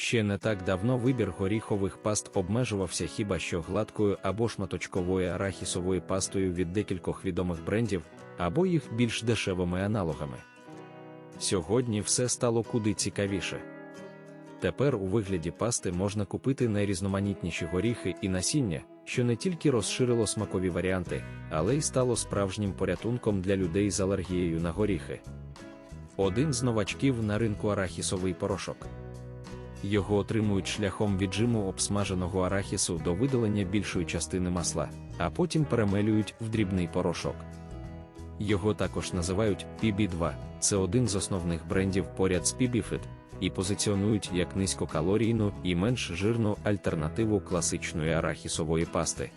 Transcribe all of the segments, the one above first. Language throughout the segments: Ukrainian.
Ще не так давно вибір горіхових паст обмежувався хіба що гладкою або шматочковою арахісовою пастою від декількох відомих брендів, або їх більш дешевими аналогами. Сьогодні все стало куди цікавіше. Тепер у вигляді пасти можна купити найрізноманітніші горіхи і насіння, що не тільки розширило смакові варіанти, але й стало справжнім порятунком для людей з алергією на горіхи. Один з новачків на ринку арахісовий порошок. Його отримують шляхом віджиму обсмаженого арахісу до видалення більшої частини масла, а потім перемелюють в дрібний порошок. Його також називають PB2, це один з основних брендів поряд з PBFit, і позиціонують як низькокалорійну і менш жирну альтернативу класичної арахісової пасти.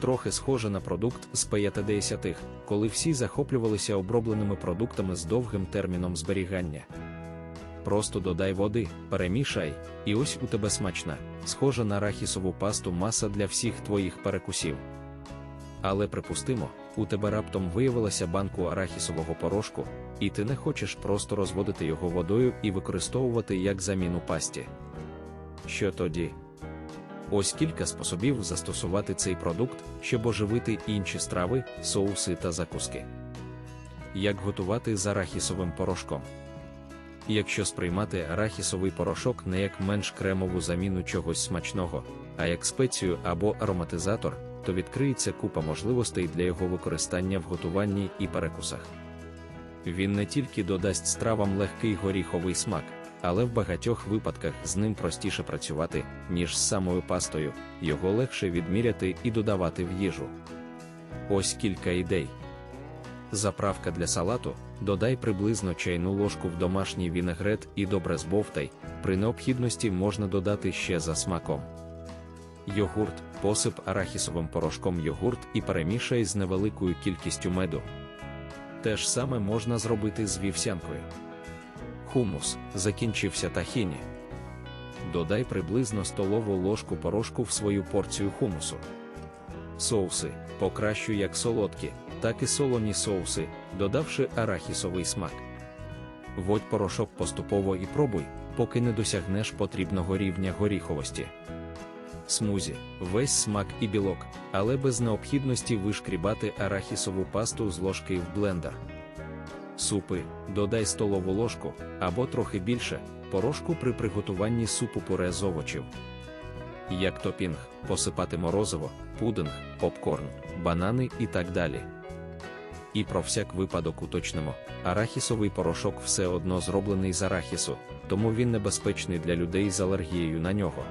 Трохи схоже на продукт з 50-х, коли всі захоплювалися обробленими продуктами з довгим терміном зберігання. Просто додай води, перемішай, і ось у тебе смачна, схожа на арахісову пасту маса для всіх твоїх перекусів. Але припустимо, у тебе раптом виявилася банку арахісового порошку, і ти не хочеш просто розводити його водою і використовувати як заміну пасті. Що тоді? Ось кілька способів застосувати цей продукт, щоб оживити інші страви, соуси та закуски. Як готувати з арахісовим порошком? Якщо сприймати арахісовий порошок не як менш кремову заміну чогось смачного, а як спецію або ароматизатор, то відкриється купа можливостей для його використання в готуванні і перекусах. Він не тільки додасть стравам легкий горіховий смак, але в багатьох випадках з ним простіше працювати, ніж з самою пастою, його легше відміряти і додавати в їжу. Ось кілька ідей. Заправка для салату додай приблизно чайну ложку в домашній вінегрет і добре збовтай, при необхідності можна додати ще за смаком. Йогурт, посип арахісовим порошком йогурт і перемішай з невеликою кількістю меду. Те ж саме можна зробити з вівсянкою. Хумус закінчився тахіні. Додай приблизно столову ложку порошку в свою порцію хумусу. Соуси покращуй як солодкі, так і солоні соуси, додавши арахісовий смак. Водь порошок поступово і пробуй, поки не досягнеш потрібного рівня горіховості. Смузі весь смак і білок, але без необхідності вишкрібати арахісову пасту з ложки в блендер. Супи додай столову ложку або трохи більше порошку при приготуванні супу пюре з овочів. Як топінг, посипати морозиво, пудинг, попкорн, банани і так далі. І про всяк випадок уточнимо, арахісовий порошок все одно зроблений з арахісу, тому він небезпечний для людей з алергією на нього.